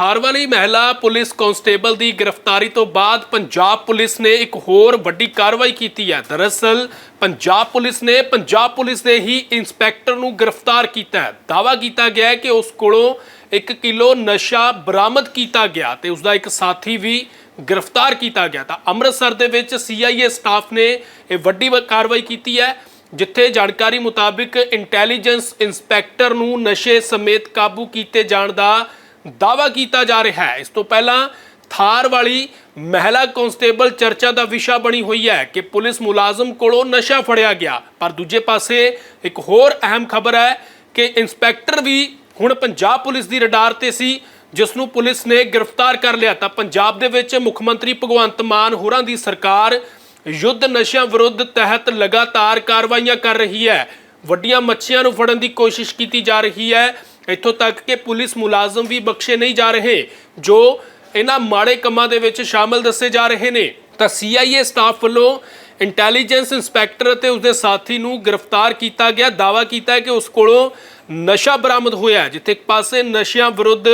ਥਾਰਵਾਲੀ ਮਹਿਲਾ police constable ਦੀ ਗ੍ਰਿਫਤਾਰੀ ਤੋਂ ਬਾਅਦ ਪੰਜਾਬ ਪੁਲਿਸ ਨੇ ਇੱਕ ਹੋਰ ਵੱਡੀ ਕਾਰਵਾਈ ਕੀਤੀ ਹੈ। ਦਰਅਸਲ, ਪੰਜਾਬ ਪੁਲਿਸ ਨੇ ਪੰਜਾਬ ਪੁਲਿਸ ਦੇ ਹੀ ਇੰਸਪੈਕਟਰ ਨੂੰ ਗ੍ਰਿਫਤਾਰ ਕੀਤਾ ਹੈ। ਦਾਵਾ ਕੀਤਾ ਗਿਆ ਹੈ ਕਿ ਉਸ ਕੋਲੋਂ 1 ਕਿਲੋ ਨਸ਼ਾ ਬਰਾਮਦ ਕੀਤਾ ਗਿਆ ਤੇ ਉਸ ਦਾ ਇੱਕ ਸਾਥੀ ਵੀ ਗ੍ਰਿਫਤਾਰ ਕੀਤਾ ਗਿਆ। ਤਾਂ ਅੰਮ੍ਰਿਤਸਰ ਦੇ ਵਿੱਚ ਸੀਆਈਏ ਸਟਾਫ ਨੇ ਇਹ ਵੱਡੀ ਵ- ਕਾਰਵਾਈ ਕੀਤੀ ਹੈ, ਜਿੱਥੇ ਜਾਣਕਾਰੀ ਮੁਤਾਬਿਕ ਇੰਟੈਲੀਜੈਂਸ ਇੰਸਪੈਕਟਰ ਨੂੰ ਨਸ਼ੇ ਸਮੇਤ ਕਾਬੂ ਕੀਤੇ ਜਾਣ ਦਾ ਦਾਵਾ ਕੀਤਾ ਜਾ ਰਿਹਾ ਹੈ। ਇਸ ਤੋਂ ਪਹਿਲਾਂ ਥਾਰ ਵਾਲੀ ਮਹਿਲਾ ਕਾਂਸਟੇਬਲ ਚਰਚਾ ਦਾ ਵਿਸ਼ਾ ਬਣੀ ਹੋਈ ਹੈ ਕਿ ਪੁਲਿਸ ਮੁਲਾਜ਼ਮ ਕੋਲੋਂ ਨਸ਼ਾ ਫੜਿਆ ਗਿਆ। ਪਰ ਦੂਜੇ ਪਾਸੇ ਇੱਕ ਹੋਰ ਅਹਿਮ ਖਬਰ ਹੈ ਕਿ ਇੰਸਪੈਕਟਰ ਵੀ ਹੁਣ ਪੰਜਾਬ ਪੁਲਿਸ ਦੀ ਰਡਾਰ ਤੇ ਸੀ, ਜਿਸ ਨੂੰ ਪੁਲਿਸ ਨੇ ਗ੍ਰਿਫਤਾਰ ਕਰ ਲਿਆ। ਤਾਂ ਪੰਜਾਬ ਦੇ ਵਿੱਚ ਮੁੱਖ ਮੰਤਰੀ ਭਗਵੰਤ ਮਾਨ ਹੋਰਾਂ ਦੀ ਸਰਕਾਰ ਯੁੱਧ ਨਸ਼ਿਆਂ ਵਿਰੁੱਧ ਤਹਿਤ ਲਗਾਤਾਰ ਕਾਰਵਾਈਆਂ ਕਰ ਰਹੀ ਹੈ। ਵੱਡੀਆਂ ਮੱਛੀਆਂ ਨੂੰ ਫੜਨ ਦੀ ਕੋਸ਼ਿਸ਼ ਕੀਤੀ ਜਾ ਰਹੀ ਹੈ। ਇੱਥੋਂ ਤੱਕ ਕਿ ਪੁਲਿਸ ਮੁਲਾਜ਼ਮ ਵੀ ਬਖਸ਼ੇ ਨਹੀਂ ਜਾ ਰਹੇ, ਜੋ ਇਹਨਾਂ ਮਾੜੇ ਕੰਮਾਂ ਦੇ ਵਿੱਚ ਸ਼ਾਮਲ ਦੱਸੇ ਜਾ ਰਹੇ ਨੇ। ਤਾਂ ਸੀਆਈਏ ਸਟਾਫ ਵੱਲੋਂ ਇੰਟੈਲੀਜੈਂਸ ਇੰਸਪੈਕਟਰ ਅਤੇ ਉਸਦੇ ਸਾਥੀ ਨੂੰ ਗ੍ਰਿਫਤਾਰ ਕੀਤਾ ਗਿਆ। ਦਾਵਾ ਕੀਤਾ ਹੈ ਕਿ ਉਸ ਕੋਲੋਂ ਨਸ਼ਾ ਬਰਾਮਦ ਹੋਇਆ ਜਿੱਥੇ ਇੱਕ ਪਾਸੇ ਨਸ਼ਿਆਂ ਵਿਰੁੱਧ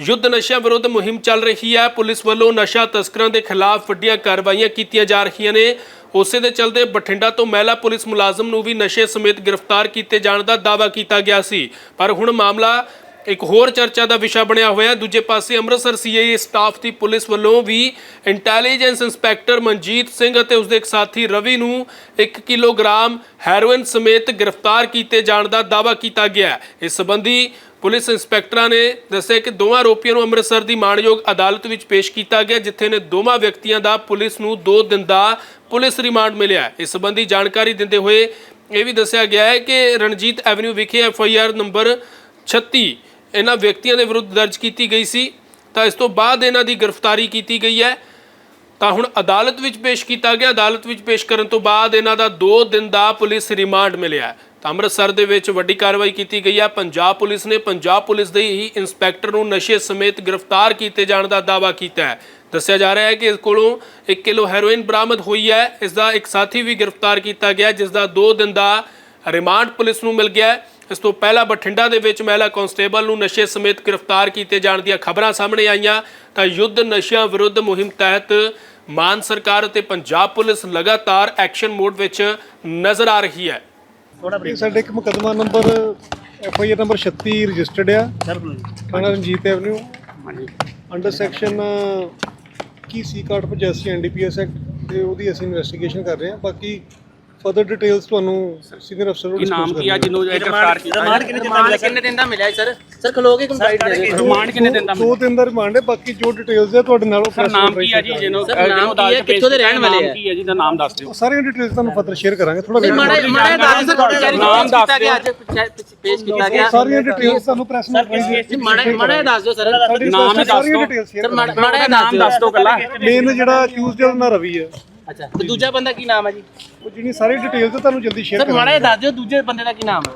ਯੁੱਧ ਨਸ਼ਿਆਂ ਵਿਰੁੱਧ ਮੁਹਿੰਮ ਚੱਲ ਰਹੀ ਹੈ। ਪੁਲਿਸ ਵੱਲੋਂ ਨਸ਼ਾ ਤਸਕਰਾਂ ਦੇ ਖਿਲਾਫ ਵੱਡੀਆਂ ਕਾਰਵਾਈਆਂ ਕੀਤੀਆਂ ਜਾ ਰਹੀਆਂ ਨੇ। ਉਸੇ ਦੇ ਚਲਦੇ ਬਠਿੰਡਾ ਤੋਂ ਮਹਿਲਾ ਪੁਲਿਸ ਮੁਲਾਜ਼ਮ ਨੂੰ ਵੀ ਨਸ਼ੇ ਸਮੇਤ ਗ੍ਰਿਫਤਾਰ ਕੀਤੇ ਜਾਣ ਦਾ ਦਾਅਵਾ ਕੀਤਾ ਗਿਆ ਸੀ। ਪਰ ਹੁਣ ਮਾਮਲਾ ਇੱਕ ਹੋਰ ਚਰਚਾ ਦਾ ਵਿਸ਼ਾ ਬਣਿਆ ਹੋਇਆ ਦੂਜੇ ਪਾਸੇ ਅੰਮ੍ਰਿਤਸਰ ਸੀਆਈਏ ਸਟਾਫ ਦੀ ਪੁਲਿਸ ਵੱਲੋਂ ਵੀ ਇੰਟੈਲੀਜੈਂਸ ਇੰਸਪੈਕਟਰ ਮਨਜੀਤ ਸਿੰਘ ਅਤੇ ਉਸਦੇ ਇੱਕ ਸਾਥੀ ਰਵੀ ਨੂੰ 1 ਕਿਲੋਗ੍ਰਾਮ ਹੈਰੋਇਨ ਸਮੇਤ ਗ੍ਰਿਫਤਾਰ ਕੀਤੇ ਜਾਣ ਦਾ ਦਾਅਵਾ ਕੀਤਾ ਗਿਆ ਹੈ। ਇਸ ਸੰਬੰਧੀ ਪੁਲਿਸ ਇੰਸਪੈਕਟਰਾਂ ਨੇ ਦੱਸਿਆ ਕਿ ਦੋਵਾਂ ਆਰੋਪੀਆਂ ਨੂੰ ਅੰਮ੍ਰਿਤਸਰ ਦੀ ਮਾਣਯੋਗ ਅਦਾਲਤ ਵਿੱਚ ਪੇਸ਼ ਕੀਤਾ ਗਿਆ, ਜਿੱਥੇ ਨੇ ਦੋਵਾਂ ਵਿਅਕਤੀਆਂ ਦਾ ਪੁਲਿਸ ਨੂੰ 2 ਦਿਨ ਦਾ ਪੁਲਿਸ ਰਿਮਾਂਡ ਮਿਲਿਆ ਇਸ ਸੰਬੰਧੀ ਜਾਣਕਾਰੀ ਦਿੰਦੇ ਹੋਏ ਇਹ ਵੀ ਦੱਸਿਆ ਗਿਆ ਹੈ ਕਿ ਰਣਜੀਤ ਐਵਨਿਊ ਵਿਖੇ ਐਫ ਆਈ ਆਰ ਨੰਬਰ 36 ਇਹਨਾਂ ਵਿਅਕਤੀਆਂ ਦੇ ਵਿਰੁੱਧ ਦਰਜ ਕੀਤੀ ਗਈ ਸੀ, ਤਾਂ ਇਸ ਤੋਂ ਬਾਅਦ ਇਹਨਾਂ ਦੀ ਗ੍ਰਿਫਤਾਰੀ ਕੀਤੀ ਗਈ ਹੈ। ਤਾਂ ਹੁਣ ਅਦਾਲਤ ਵਿੱਚ ਪੇਸ਼ ਕੀਤਾ ਗਿਆ। ਅਦਾਲਤ ਵਿੱਚ ਪੇਸ਼ ਕਰਨ ਤੋਂ ਬਾਅਦ ਇਹਨਾਂ ਦਾ 2 ਦਿਨ ਦਾ ਪੁਲਿਸ ਰਿਮਾਂਡ ਮਿਲਿਆ ਤਾਂ ਅੰਮ੍ਰਿਤਸਰ ਦੇ ਵਿੱਚ ਵੱਡੀ ਕਾਰਵਾਈ ਕੀਤੀ ਗਈ ਹੈ। ਪੰਜਾਬ ਪੁਲਿਸ ਨੇ ਪੰਜਾਬ ਪੁਲਿਸ ਦੇ ਹੀ ਇੰਸਪੈਕਟਰ ਨੂੰ ਨਸ਼ੇ ਸਮੇਤ ਗ੍ਰਿਫਤਾਰ ਕੀਤੇ ਜਾਣ ਦਾ ਦਾਅਵਾ ਕੀਤਾ ਹੈ। ਦੱਸਿਆ ਜਾ ਰਿਹਾ ਹੈ ਕਿ ਇਸ ਕੋਲੋਂ 1 ਕਿਲੋ ਹੈਰੋਇਨ ਬਰਾਮਦ ਹੋਈ ਹੈ। ਇਸ ਦਾ ਇੱਕ ਸਾਥੀ ਵੀ ਗ੍ਰਿਫਤਾਰ ਕੀਤਾ ਗਿਆ, ਜਿਸ ਦਾ 2 ਦਿਨ ਦਾ ਰਿਮਾਂਡ ਪੁਲਿਸ ਨੂੰ ਮਿਲ ਗਿਆ ਹੈ। ਇਸ ਤੋਂ ਪਹਿਲਾਂ ਬਠਿੰਡਾ ਦੇ ਵਿੱਚ ਮਹਿਲਾ ਕਾਂਸਟੇਬਲ ਨੂੰ ਨਸ਼ੇ ਸਮੇਤ ਗ੍ਰਿਫਤਾਰ ਕੀਤੇ ਜਾਣ ਦੀਆਂ ਖਬਰਾਂ ਸਾਹਮਣੇ ਆਈਆਂ ਤਾਂ ਯੁੱਧ ਨਸ਼ਿਆਂ ਵਿਰੁੱਧ ਮੁਹਿੰਮ ਤਹਿਤ ਮਾਨ ਸਰਕਾਰ ਅਤੇ ਪੰਜਾਬ ਪੁਲਿਸ ਲਗਾਤਾਰ ਐਕਸ਼ਨ ਮੋਡ ਵਿੱਚ ਨਜ਼ਰ ਆ ਰਹੀ ਹੈ। ਇਹ ਸਾਡੇ ਇੱਕ ਮੁਕਦਮਾ number F I R number 36 registered ਆ। ਥਾਣਾ ਰਣਜੀਤ ਐਵਨਿਊ। ਅੰਡਰ ਸੈਕਸ਼ਨ ਕੀ ਸੀ ਕਾਰਡ 85 ਐਨਡੀਪੀਐਸ ਐਕਟ ਤੇ ਉਹਦੀ ਅਸੀਂ ਇਨਵੈਸਟੀਗੇਸ਼ਨ ਕਰ ਰਹੇ ਹਾਂ। ਬਾਕੀ ਫਰਦਰ ਡਿਟੇਲਸ ਤੁਹਾਨੂੰ ਸੀਨੀਅਰ ਅਫਸਰ ਨੂੰ ਕੀ ਨਾਮ ਕੀ ਆ। ਜਿਹਨੂੰ ਇਹ ਗ੍ਰਿਫਤਾਰ ਕੀਤਾ ਰਿਮਾਂਡ ਕਿੰਨੇ ਦਿਨ ਦਾ ਮਿਲਿਆ ਕਿੰਨੇ ਦਿਨ ਦਾ ਮਿਲਿਆ ਸਰ? ਸਰ ਖਲੋਗੇ ਕੰਪਲੀਟ ਦੇ ਦਿਓ। ਰਿਮਾਂਡ ਕਿੰਨੇ ਦਿਨ ਦਾ ਦੋ ਦਿਨ ਦਾ ਰਿਮਾਂਡ ਹੈ ਬਾਕੀ ਜੋ ਡਿਟੇਲਸ ਹੈ ਤੁਹਾਡੇ ਨਾਲ ਉਹ ਸਰ ਨਾਮ ਕੀ ਆ ਜੀ ਸਰ, ਨਾਮ ਕੀ ਹੈ? ਕਿੱਥੋਂ ਦੇ ਰਹਿਣ ਵਾਲੇ ਆ? ਨਾਮ ਕੀ ਹੈ ਜੀ ਦਾ ਨਾਮ ਦੱਸ ਦਿਓ। ਸਾਰੀਆਂ ਡਿਟੇਲਸ ਤੁਹਾਨੂੰ ਫਰਦਰ ਸ਼ੇਅਰ ਕਰਾਂਗੇ ਥੋੜਾ ਨਹੀਂ ਮਾੜਾ ਮਾੜਾ ਦੱਸ ਸਰ ਨਾਮ ਦੱਸ ਅੱਜ ਪੇਸ਼ ਕੀਤਾ ਗਿਆ। ਸਾਰੀਆਂ ਡਿਟੇਲਸ ਤੁਹਾਨੂੰ ਪ੍ਰੈਸ ਨੂੰ ਜੀ ਮਾੜਾ ਮਾੜਾ ਦੱਸ ਦਿਓ ਸਰ। ਨਾਮ ਦੱਸ ਦਿਓ। ਸਰ ਮਾੜਾ ਮਾੜਾ ਨਾਮ ਦੱਸ ਦਿਓ। ਪਹਿਲਾਂ। ਮੇਨ ਜਿਹੜਾ ਅਕਿਊਜ਼ਡ ਹੈ ਉਹਨਾਂ ਰਵੀ ਹੈ। ਅੱਛਾ ਤੇ ਦੂਜਾ ਬੰਦਾ ਕੀ ਨਾਮ ਹੈ ਜੀ? ਉਹ ਜਿਹੜੀ ਸਾਰੀ ਡਿਟੇਲਸ ਤੁਹਾਨੂੰ ਜਲਦੀ ਸ਼ੇਅਰ ਸਰ ਮਾੜਾ ਦੱਸ ਦਿਓ ਦੂਜੇ ਬੰਦੇ ਦਾ ਕੀ ਨਾਮ ਹੈ?